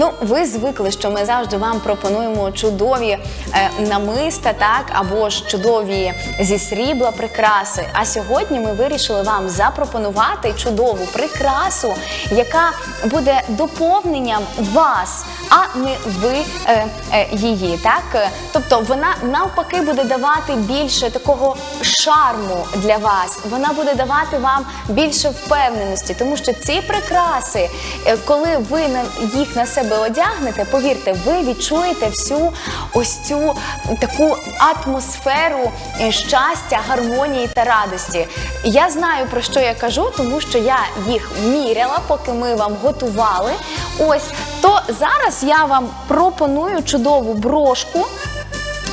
Ну, ви звикли, що ми завжди вам пропонуємо чудові е, намиста, так або ж чудові зі срібла прикраси. А сьогодні ми вирішили вам запропонувати чудову прикрасу, яка буде доповненням вас, а не ви е, е, її. Так, тобто вона навпаки буде давати більше такого шарму для вас. Вона буде давати вам більше впевненості, тому що ці прикраси, е, коли ви на їх на себе одягнете, повірте, ви відчуєте всю ось цю таку атмосферу е, щастя, гармонії та радості. Я знаю про що я кажу, тому що я їх міряла, поки ми вам готували. Ось то зараз я вам пропоную чудову брошку.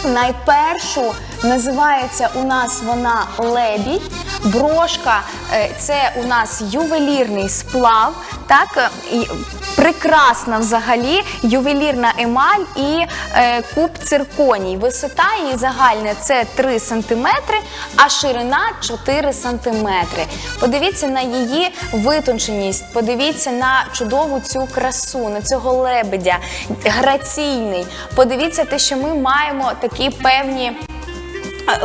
Найпершу називається у нас вона лебідь. Брошка е, це у нас ювелірний сплав. Так, е, і прекрасна взагалі ювелірна емаль і е, куб цирконій. Висота її загальна це 3 см, а ширина 4 см. Подивіться на її витонченість, подивіться на чудову цю красу, на цього лебедя, граційний. Подивіться те, що ми маємо такі певні.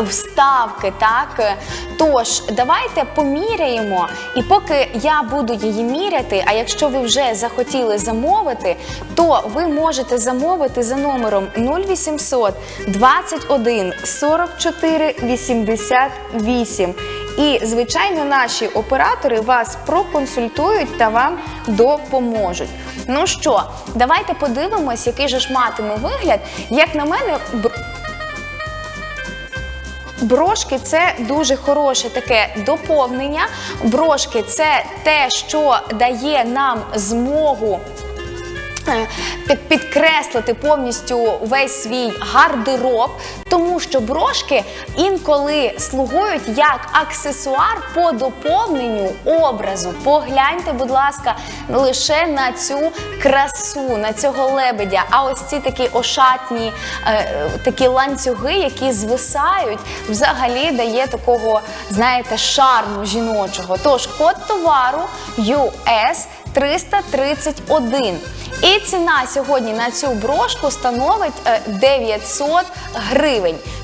Вставки, так тож давайте поміряємо, і поки я буду її міряти. А якщо ви вже захотіли замовити, то ви можете замовити за номером 0800 21 44 88. І, звичайно, наші оператори вас проконсультують та вам допоможуть. Ну що, давайте подивимось, який же ж матиме вигляд. Як на мене, Брошки це дуже хороше таке доповнення. Брошки це те, що дає нам змогу. е, Підкреслити повністю весь свій гардероб, тому що брошки інколи слугують як аксесуар по доповненню образу. Погляньте, будь ласка, лише на цю красу, на цього лебедя. А ось ці такі ошатні е, такі ланцюги, які звисають, взагалі дає такого, знаєте, шарму жіночого. Тож код товару US 331. І ціна сьогодні на цю брошку становить е, 900 гривень.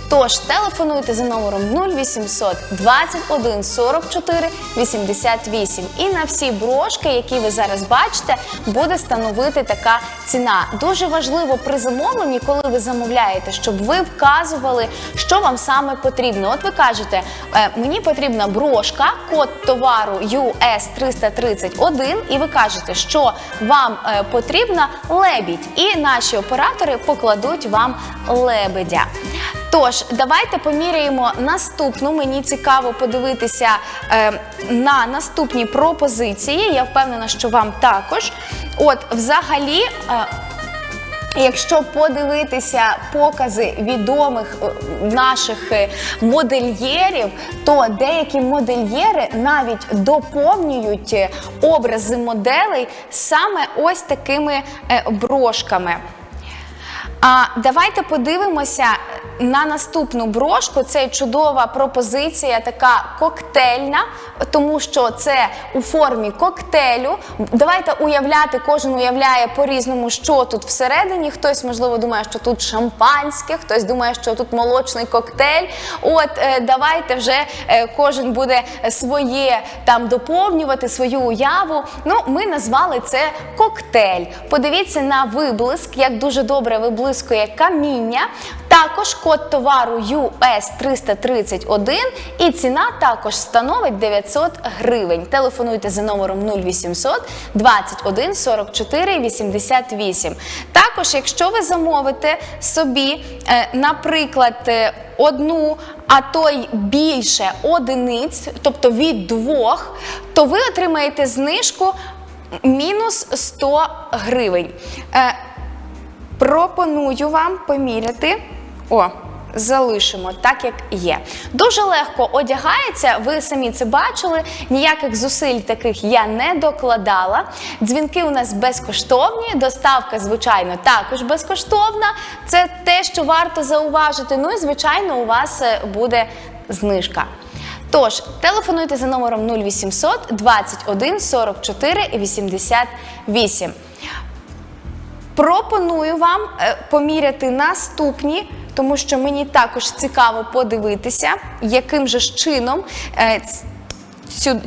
Тож телефонуйте за номером 0800 21 44 88. І на всі брошки, які ви зараз бачите, буде становити така ціна. Дуже важливо при замовленні, коли ви замовляєте, щоб ви вказували, що вам саме потрібно. От ви кажете, е, мені потрібна брошка, код товару US 331, і ви кажете, що вам е, потрібна лебідь. І наші оператори покладуть вам лебедя. Тож, давайте поміряємо наступну. Мені цікаво подивитися е, на наступні пропозиції. Я впевнена, що вам також. От, взагалі. Е, Якщо подивитися покази відомих е, наших е, модельєрів, то деякі модельєри навіть доповнюють е, образи моделей саме ось такими брошками. А давайте подивимося на наступну брошку. Це чудова пропозиція, така коктейльна, тому що це у формі коктейлю. Давайте уявляти, кожен уявляє по-різному, що тут всередині. Хтось, можливо, думає, що тут шампанське, хтось думає, що тут молочний коктейль. От е, давайте вже е, кожен буде своє там доповнювати свою уяву. Ну, ми назвали це коктейль. Подивіться на виблиск, як дуже добре виблискує каміння. Також код товару US 331 і ціна також становить 900 гривень. Телефонуйте за номером 0800 21 44 88. Також, якщо ви замовите собі, е, наприклад, е, одну, а то й більше одиниць, тобто від двох, то ви отримаєте знижку мінус 100 гривень. Е, Пропоную вам поміряти. О, залишимо так, як є. Дуже легко одягається, ви самі це бачили. Ніяких зусиль таких я не докладала. Дзвінки у нас безкоштовні, доставка, звичайно, також безкоштовна. Це те, що варто зауважити. Ну і, звичайно, у вас е, буде знижка. Тож, телефонуйте за номером 0800 21 44 88. Пропоную вам е, поміряти наступні. Тому що мені також цікаво подивитися, яким же ж чином е,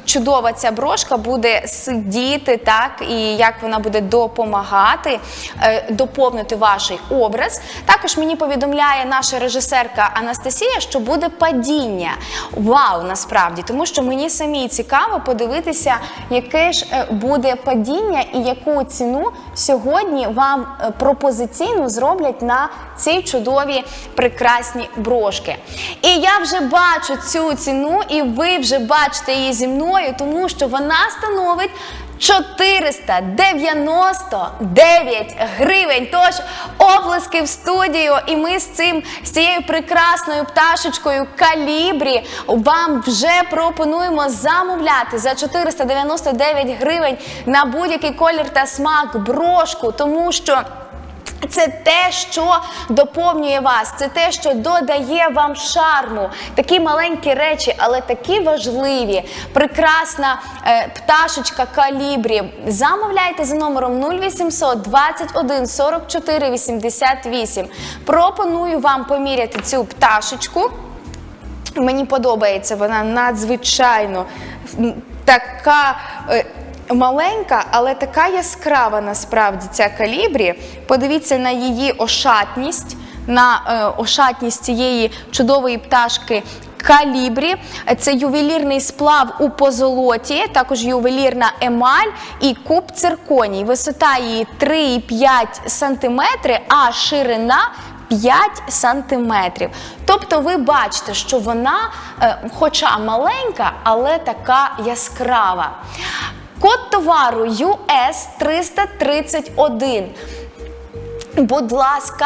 чудова ця брошка буде сидіти, так і як вона буде допомагати е, доповнити ваш образ. Також мені повідомляє наша режисерка Анастасія, що буде падіння. Вау, насправді, тому що мені самій цікаво подивитися, яке ж е, буде падіння і яку ціну сьогодні вам е, пропозиційну зроблять на ці чудові прекрасні брошки. І я вже бачу цю ціну, і ви вже бачите її зі мною, тому що вона становить 499 гривень. Тож оплески в студію, і ми з цим з цією прекрасною пташечкою калібрі вам вже пропонуємо замовляти за 499 гривень на будь-який колір та смак брошку, тому що. Це те, що доповнює вас, це те, що додає вам шарму. Такі маленькі речі, але такі важливі. Прекрасна е, пташечка калібрі. Замовляйте за номером 0800 21 44 88. Пропоную вам поміряти цю пташечку. Мені подобається вона надзвичайно така. е, Маленька, але така яскрава насправді ця калібрі. Подивіться на її ошатність, на е, ошатність цієї чудової пташки калібрі. Це ювелірний сплав у позолоті, також ювелірна емаль і куб цирконій. Висота її 3,5 см, а ширина 5 сантиметрів. Тобто ви бачите, що вона, е, хоча маленька, але така яскрава. Код товару US 331. Будь ласка,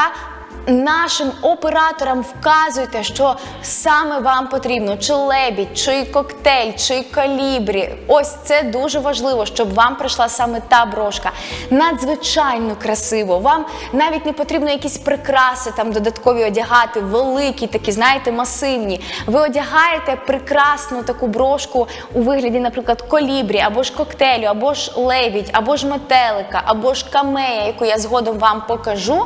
нашим операторам вказуйте, що саме вам потрібно: чи лебідь, чи коктейль, чи калібрі. Ось це дуже важливо, щоб вам прийшла саме та брошка. Надзвичайно красиво. Вам навіть не потрібно якісь прикраси там додаткові одягати, великі, такі, знаєте, масивні. Ви одягаєте прекрасну таку брошку у вигляді, наприклад, колібрі, або ж коктейлю, або ж лебідь, або ж метелика, або ж камея, яку я згодом вам покажу,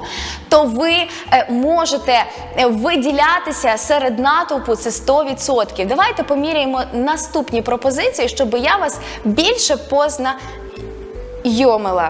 то ви можете е, виділятися серед натовпу це 100%. Давайте поміряємо наступні пропозиції, щоб я вас більше позна. Йомила.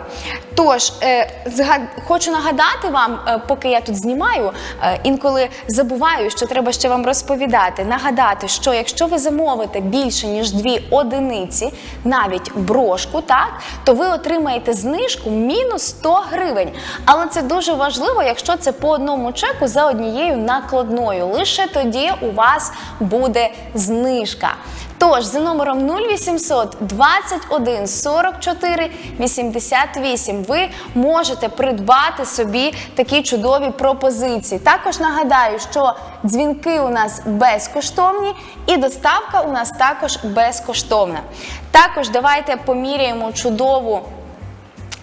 Тож, е, зга- хочу нагадати вам, е, поки я тут знімаю, е, інколи забуваю, що треба ще вам розповідати. Нагадати, що якщо ви замовите більше ніж дві одиниці, навіть брошку, так, то ви отримаєте знижку мінус 100 гривень. Але це дуже важливо, якщо це по одному чеку за однією накладною. Лише тоді у вас буде знижка. Тож за номером 0800 21 44 88 ви можете придбати собі такі чудові пропозиції. Також нагадаю, що дзвінки у нас безкоштовні і доставка у нас також безкоштовна. Також давайте поміряємо чудову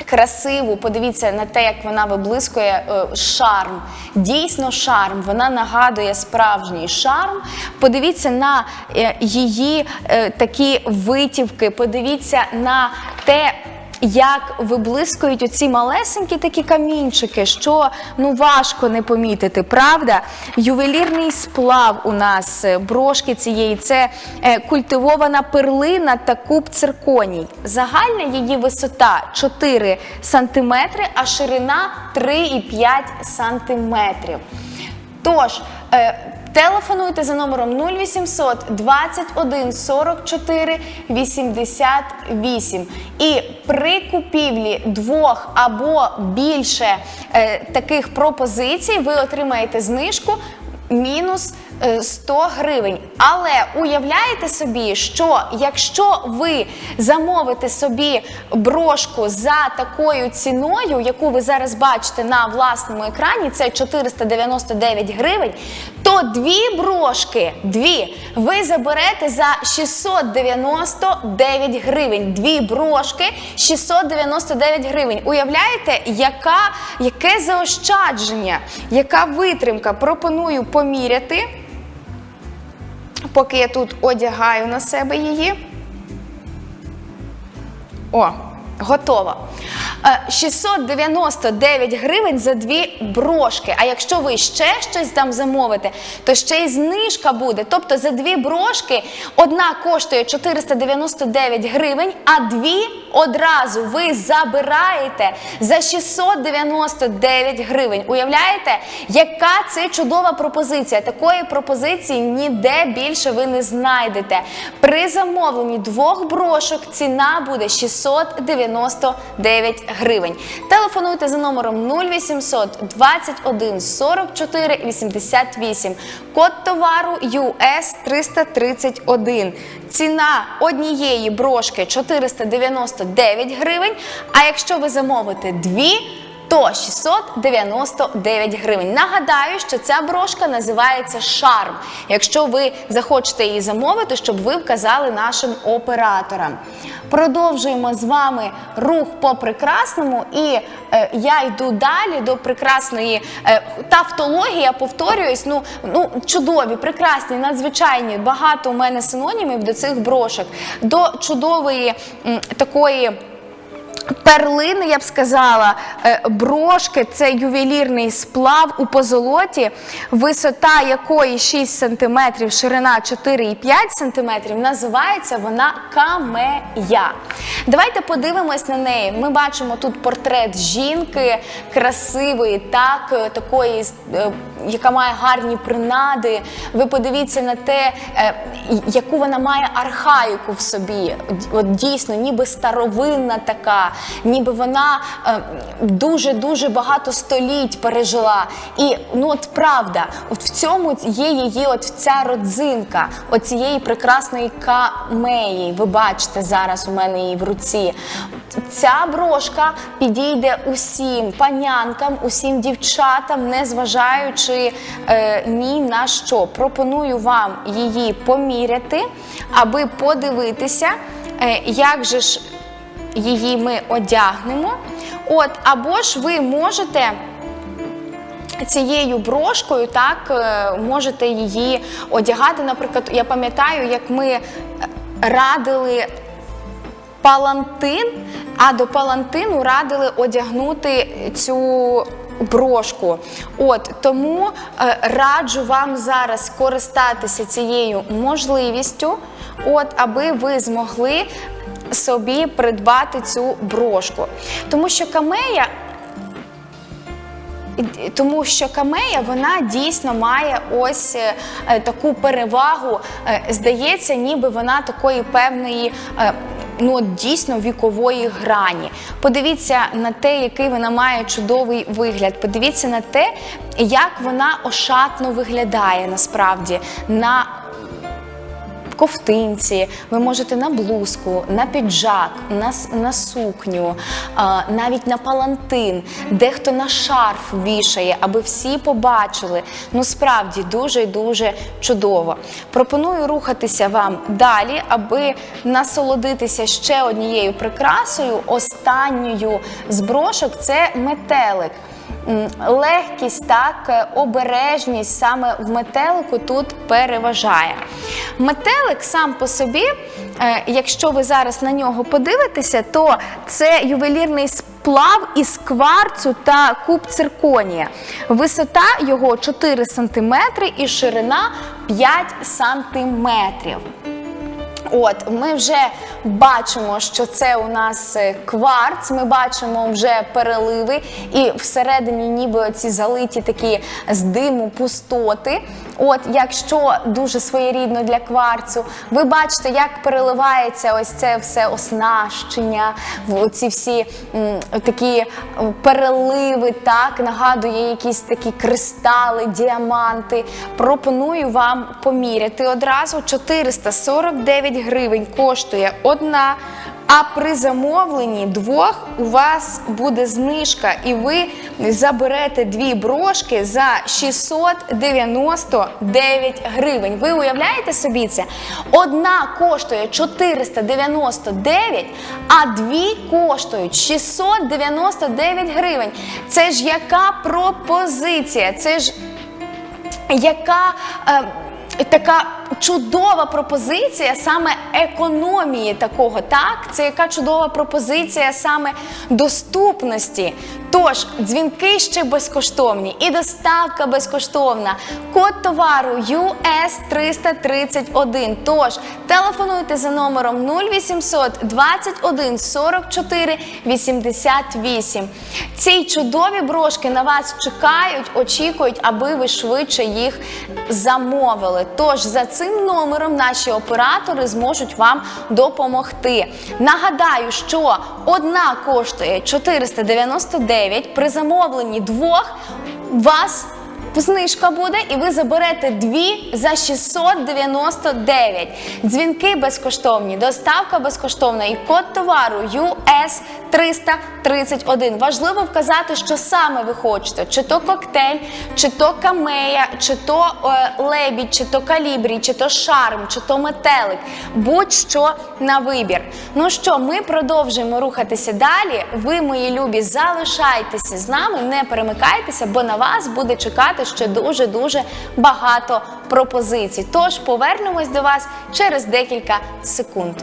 красиву, подивіться на те, як вона виблискує е, шарм. Дійсно, шарм. Вона нагадує справжній шарм. Подивіться на е, її е, такі витівки, подивіться на те. Як виблискують оці малесенькі такі камінчики, що ну важко не помітити, правда? Ювелірний сплав у нас е, брошки цієї це е, культивована перлина та куб цирконій. Загальна її висота 4 см, а ширина 3,5 см. Тож, е, телефонуйте за номером 0800 21 44 88. І при купівлі двох або більше е, таких пропозицій ви отримаєте знижку мінус е, 100 гривень. Але уявляєте собі, що якщо ви замовите собі брошку за такою ціною, яку ви зараз бачите на власному екрані, це 499 гривень, то дві брошки, дві, ви заберете за 699 гривень. Дві брошки 699 гривень. Уявляєте, яка, яке заощадження, яка витримка? Пропоную поміряти, поки я тут одягаю на себе її. О, готова. Е, 699 гривень за дві брошки. А якщо ви ще щось там замовите, то ще й знижка буде. Тобто за дві брошки одна коштує 499 гривень, а дві одразу ви забираєте за 699 гривень. Уявляєте, яка це чудова пропозиція? Такої пропозиції ніде більше ви не знайдете. При замовленні двох брошок ціна буде 699 гривень. Телефонуйте за номером 0800 21 44 88. Код товару US 331. Ціна однієї брошки 499 гривень. А якщо ви замовите дві, то 699 гривень. Нагадаю, що ця брошка називається шарм. Якщо ви захочете її замовити, щоб ви вказали нашим операторам. Продовжуємо з вами рух по прекрасному, і е, я йду далі до прекрасної е, тавтологія. Повторююсь, ну, ну чудові, прекрасні, надзвичайні. Багато у мене синонімів до цих брошок, до чудової м, такої. Перлини, я б сказала, е, брошки це ювелірний сплав у позолоті, висота якої 6 см, ширина 4,5 см, називається вона камея. Давайте подивимось на неї. Ми бачимо тут портрет жінки красивої, так, е, такої, е, яка має гарні принади. Ви подивіться на те, яку вона має архаїку в собі. От дійсно, ніби старовинна така, ніби вона дуже-дуже багато століть пережила. І ну от правда, от в цьому є її от ця родзинка, от цієї прекрасної камеї. Ви бачите зараз у мене її в руці. Ця брошка підійде усім панянкам, усім дівчатам, незважаючи е, ні на що. Пропоную вам її поміряти, аби подивитися, е, як же ж її ми одягнемо. От, або ж ви можете. Цією брошкою так е, можете її одягати. Наприклад, я пам'ятаю, як ми е, радили палантин, а до палантину радили одягнути цю брошку. От тому е, раджу вам зараз скористатися цією можливістю, от аби ви змогли собі придбати цю брошку. Тому що камея. Тому що камея вона дійсно має ось е, таку перевагу. Е, здається, ніби вона такої певної. е, Ну, дійсно вікової грані. Подивіться на те, який вона має чудовий вигляд. Подивіться на те, як вона ошатно виглядає насправді на ковтинці, ви можете на блузку, на піджак, на, на сукню, навіть на палантин, дехто на шарф вішає, аби всі побачили. Ну справді дуже і дуже чудово. Пропоную рухатися вам далі, аби насолодитися ще однією прикрасою. Останньою з брошок це метелик. Легкість, так, е, обережність саме в метелику тут переважає. Метелик сам по собі, е, якщо ви зараз на нього подивитеся, то це ювелірний сплав із кварцу та куб цирконія. Висота його 4 см і ширина 5 см. От, ми вже бачимо, що це у нас е, кварц, ми бачимо вже переливи, і всередині ніби ці залиті такі з диму пустоти. От, якщо дуже своєрідно для кварцу, ви бачите, як переливається ось це все оснащення, ці всі м, такі переливи, так, нагадує якісь такі кристали, діаманти. Пропоную вам поміряти одразу 449 гривень коштує одна. А при замовленні двох у вас буде знижка, і ви заберете дві брошки за 699 гривень. Ви уявляєте собі це? Одна коштує 499, а дві коштують 699 гривень. Це ж яка пропозиція? Це ж яка е, така чудова пропозиція саме економії такого, так? Це яка чудова пропозиція саме доступності. Тож, дзвінки ще безкоштовні і доставка безкоштовна. Код товару US 331. Тож, телефонуйте за номером 0800 21 44 88. Ці чудові брошки на вас чекають, очікують, аби ви швидше їх замовили. Тож за цим номером наші оператори зможуть вам допомогти. Нагадаю, що одна коштує 499 при замовленні двох. Вас Знижка буде, і ви заберете дві за 699. Дзвінки безкоштовні, доставка безкоштовна і код товару US 331. Важливо вказати, що саме ви хочете: чи то коктейль, чи то камея, чи то е, лебідь, чи то калібрій, чи то шарм, чи то метелик. Будь-що на вибір. Ну що, ми продовжуємо рухатися далі. Ви, мої любі, залишайтеся з нами, не перемикайтеся, бо на вас буде чекати ще дуже дуже багато пропозицій. Тож повернемось до вас через декілька секунд.